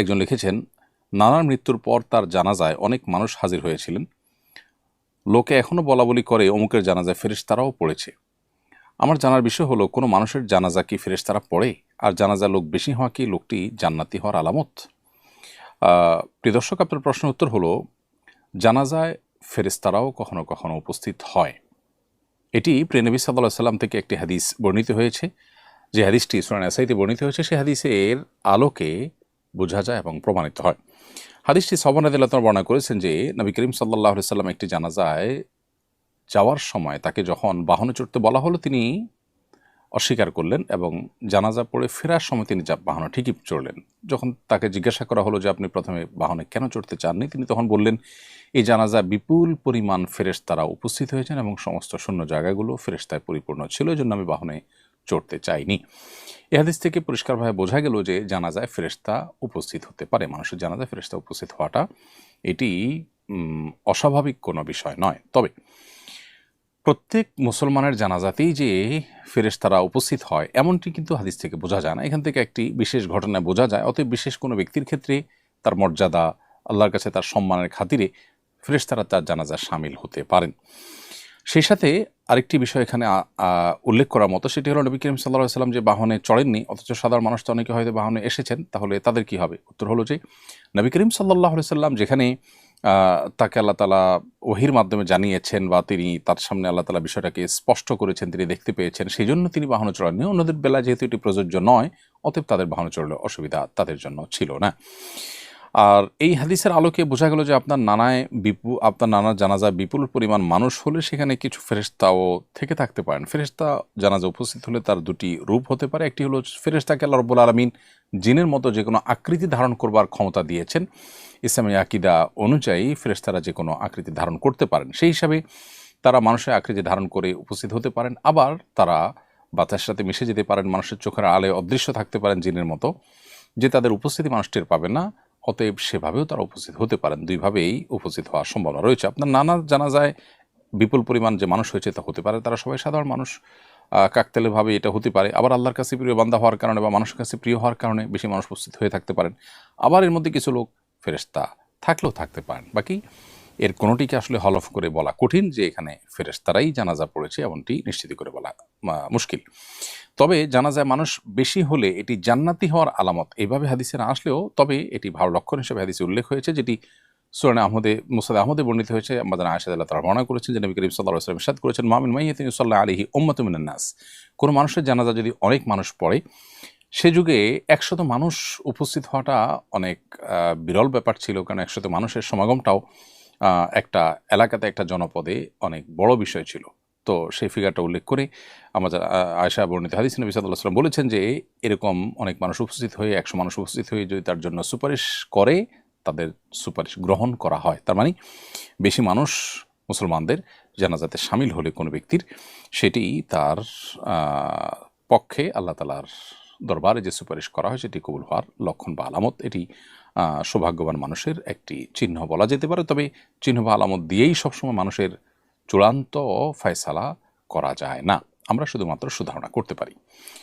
একজন লিখেছেন নানার মৃত্যুর পর তার জানাজায় অনেক মানুষ হাজির হয়েছিলেন। লোকে এখনও বলা বলি করে অমুকের জানাজায় ফেরেশতারাও পড়েছে। আমার জানার বিষয় হলো কোনো মানুষের জানাজা কি ফেরেশতারা পড়ে? আর জানাজা লোক বেশি হওয়া কি লোকটি জান্নাতি হওয়ার আলামত? আহ, প্রিয় দর্শক আপনার প্রশ্ন উত্তর হলো জানাজায় ফেরেশতারাও কখনো কখনো উপস্থিত হয়। এটি প্রেনবী সাল্লাহ সাল্লাম থেকে একটি হাদিস বর্ণিত হয়েছে। যে হাদিসটি সুরান আসাইতে বর্ণিত হয়েছে সে হাদিসের আলোকে বোঝা যায় এবং প্রমাণিত হয়। হাদিসটি সবানাদিল্লাহ বর্ণনা করেছেন যে, নবী করিম সাল্লাহ সাল্লাম একটি জানাজায় যাওয়ার সময় তাকে যখন বাহনে চড়তে বলা হলো, তিনি অস্বীকার করলেন এবং জানাজা পড়ে ফেরার সময় তিনি যা বাহনে ঠিকই চড়লেন। যখন তাকে জিজ্ঞাসা করা হলো যে, আপনি প্রথমে বাহনে কেন চড়তে চাননি? তিনি তখন বললেন, এই জানাজা বিপুল পরিমাণ ফেরেশতারা উপস্থিত হয়েছেন এবং সমস্ত শূন্য জায়গাগুলো ফেরেশতায় পরিপূর্ণ ছিল। এই জন্য আমি বাহনে চড়তে চাইনি এ হাদিস থেকে পরিষ্কারভাবে বোঝা গেল যে জানাজায় ফেরেশতা উপস্থিত হতে পারে। মানুষের জানাজায় ফেরেশতা উপস্থিত হওয়াটা এটি অস্বাভাবিক কোনো বিষয় নয়। তবে প্রত্যেক মুসলমানের জানাজাতেই যে ফেরেশতারা উপস্থিত হয়, এমনটি কিন্তু হাদিস থেকে বোঝা যায় না। এখান থেকে একটি বিশেষ ঘটনায় বোঝা যায়। অতএব বিশেষ কোনো ব্যক্তির ক্ষেত্রে তার মর্যাদা, আল্লাহর কাছে তার সম্মানের খাতিরে ফেরেশতারা তার জানাজায় সামিল হতে পারেন। সেই সাথে আরেকটি বিষয় এখানে উল্লেখ করার মতো, সেটি হলো নবী করিম সাল্লাহ সাল্লাম যে বাহনে চড়েননি, অথচ সাধারণ মানুষ তো অনেকে হয়তো বাহনে এসেছেন, তাহলে তাদের কি হবে? উত্তর হলো যে, নবী করিম সাল্লাহ সাল্লাম যেখানে তাকে আল্লাহ তালা ওহির মাধ্যমে জানিয়েছেন বা তিনি তার সামনে আল্লাহ তালা বিষয়টাকে স্পষ্ট করেছেন, তিনি দেখতে পেয়েছেন, সেই জন্য তিনি বাহনে চড়াননি। অন্যদের বেলা যেহেতু এটি প্রযোজ্য নয়, অতএব তাদের বাহনে চড়লে অসুবিধা তাদের জন্য ছিল না। আর এই হাদিসের আলোকে বোঝা গেল যে আপনার নানায় বিপু আপনার নানা জানাজা বিপুল পরিমাণ মানুষ হলে সেখানে কিছু ফেরেস্তাও থেকে থাকতে পারেন। ফেরেস্তা জানাজা উপস্থিত হলে তার দুটি রূপ হতে পারে। একটি হলো ফেরেস্তাকে আল্লাহ রব্বুল আলমিন জিনের মতো যে কোনো আকৃতি ধারণ করবার ক্ষমতা দিয়েছেন। ইসলামী আকিদা অনুযায়ী ফেরেস্তারা যে কোনো আকৃতি ধারণ করতে পারেন। সেই হিসাবে তারা মানুষের আকৃতি ধারণ করে উপস্থিত হতে পারেন। আবার তারা বাতাসের সাথে মিশে যেতে পারেন। মানুষের চোখের আলে অদৃশ্য থাকতে পারেন জিনের মতো। যে তাদের উপস্থিতি মানুষ টের পাবে না। অতএব সেভাবেও তারা উপস্থিত হতে পারেন। দুইভাবেই উপস্থিত হওয়ার সম্ভাবনা রয়েছে। আপনার নানা জানা যায় বিপুল পরিমাণ যে মানুষ হয়েছে তা হতে পারে। তারা সবাই সাধারণ মানুষ। কাকতেলেভাবে এটা হতে পারে। আবার আল্লাহর কাছে প্রিয় বান্দা হওয়ার কারণে বা মানুষের কাছে প্রিয় হওয়ার কারণে বেশি মানুষ উপস্থিত হয়ে থাকতে পারেন। আবার এর মধ্যে কিছু লোক ফেরেস্তা থাকলেও থাকতে পারেন। বাকি এর কোনোটিকে আসলে হলফ করে বলা কঠিন যে এখানে ফেরেস্তারাই জানাজা পড়েছে, এমনটি নিশ্চিত করে বলা মুশকিল। তবে জানা যায় মানুষ বেশি হলে এটি জান্নাতি হওয়ার আলামত। এইভাবে হাদিসে না আসলেও তবে এটি ভালো লক্ষণ হিসেবে হাদিসে উল্লেখ হয়েছে, যেটি সুরান আহমদে, মুসাদ আহমদে বর্ণিত হয়েছে। আমাদের আয়সাদ আল্লাহ তারা বর্ণনা করেছেন যে নবী করিম সাল্লাহ আসলাম ইসাদ করেছেন মামিন মাইয়া তিনি সাল্লাহ আলহি ওম্মাতুমিনান নাস। কোনো মানুষের জানাজা যদি অনেক মানুষ পড়ে, সে যুগে একশত মানুষ উপস্থিত হওয়াটা অনেক বিরল ব্যাপার ছিল। কারণ একশত মানুষের সমাগমটাও একটা এলাকাতে, একটা জনপদে অনেক বড় বিষয় ছিল। তো সেই ফিগারটা উল্লেখ করে আমাদের আয়সা বর্ণিত হাদিস নবী সাল্লাম বলেছেন যে, এরকম অনেক মানুষ উপস্থিত হয়ে, একশো মানুষ উপস্থিত হয়ে যদি তার জন্য সুপারিশ করে, তাদের সুপারিশ গ্রহণ করা হয়। তার মানে বেশি মানুষ মুসলমানদের জানাজাতে সামিল হলে কোনো ব্যক্তির, সেটি তার পক্ষে আল্লাহ তালার দরবারে যে সুপারিশ করা হয়, সেটি কবুল হওয়ার লক্ষণ বা আলামত, এটি সৌভাগ্যবান মানুষের একটি চিহ্ন বলা যেতে পারে। তবে চিহ্ন বা আলামত দিয়েই সবসময় মানুষের চূড়ান্ত ফয়সালা করা যায় না। আমরা শুধুমাত্র সুধারণা করতে পারি।